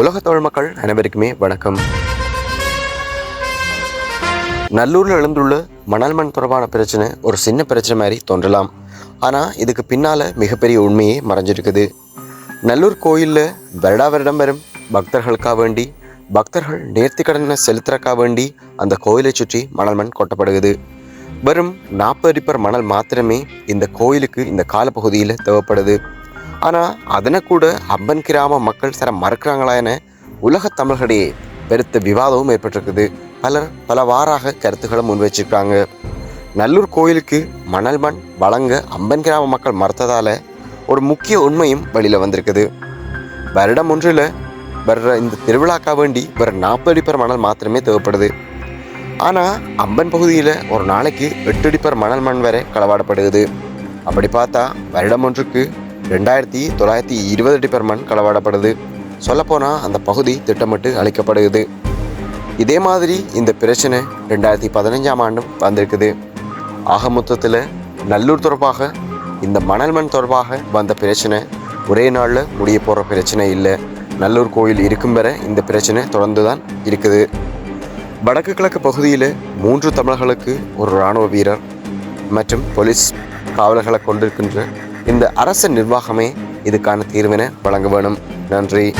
உலக தமிழ் மக்கள் அனைவருக்குமே வணக்கம். நல்லூரில் எழுந்துள்ள மணல் மண் தொடர்பான பிரச்சனை ஒரு சின்ன பிரச்சனை மாதிரி தோன்றலாம். ஆனால் இதுக்கு பின்னால் மிகப்பெரிய உண்மையே மறைஞ்சிருக்குது. நல்லூர் கோயிலில் வருடா வருடம் வரும் பக்தர்களுக்காக வேண்டி பக்தர்கள் நேர்த்தி கடனை செலுத்துறக்கா வேண்டி அந்த கோயிலை சுற்றி மணல் மண் கொட்டப்படுகிறது. வெறும் நாற்பது ரிப்பர் மணல் மாத்திரமே இந்த கோயிலுக்கு இந்த காலப்பகுதியில் தேவைப்படுது. ஆனால் அதனை கூட அம்பன் கிராம மக்கள் சில மறுக்கிறாங்களா என உலகத் தமிழர்களிடையே பெருத்த விவாதமும் ஏற்பட்டிருக்குது. பலர் பல வாராக கருத்துக்களை முன்வச்சிருக்காங்க. நல்லூர் கோயிலுக்கு மணல் மண் வழங்க அம்பன் கிராம மக்கள் மறுத்ததால் ஒரு முக்கிய உண்மையும் வெளியில் வந்திருக்குது. வருடம் ஒன்றில் வர்ற இந்த திருவிழாக்கா வேண்டி வர நாற்பது அடிப்பர் மணல் மாத்திரமே தேவைப்படுது. ஆனால் அம்பன் பகுதியில் ஒரு நாளைக்கு எட்டு அடிப்பர் மணல் மண் வரை களவாடப்படுகிறது. அப்படி பார்த்தா வருடம் ஒன்றுக்கு ரெண்டாயிரத்தி தொள்ளாயிரத்தி இருபது அடிப்பர் மண் களவாடப்படுது. சொல்லப்போனால் அந்த பகுதி திட்டமிட்டு அளிக்கப்படுகிறது. இதே மாதிரி இந்த பிரச்சனை ரெண்டாயிரத்தி பதினஞ்சாம் ஆண்டும் வந்திருக்குது. ஆக மொத்தத்தில் நல்லூர் தொடர்பாக இந்த மணல் மண் தொடர்பாக வந்த பிரச்சனை ஒரே நாளில் முடிய போகிற பிரச்சனை இல்லை. நல்லூர் கோயில் இருக்கும் வரை இந்த பிரச்சனை தொடர்ந்து தான் இருக்குது. வடக்கு கிழக்கு பகுதியில் மூன்று தமிழர்களுக்கு ஒரு இராணுவ வீரர் மற்றும் போலீஸ் காவலர்களை கொண்டிருக்கின்ற இந்த அரசு நிர்வாகமே இதுக்கான தீர்வினை வழங்க வேணும். நன்றி.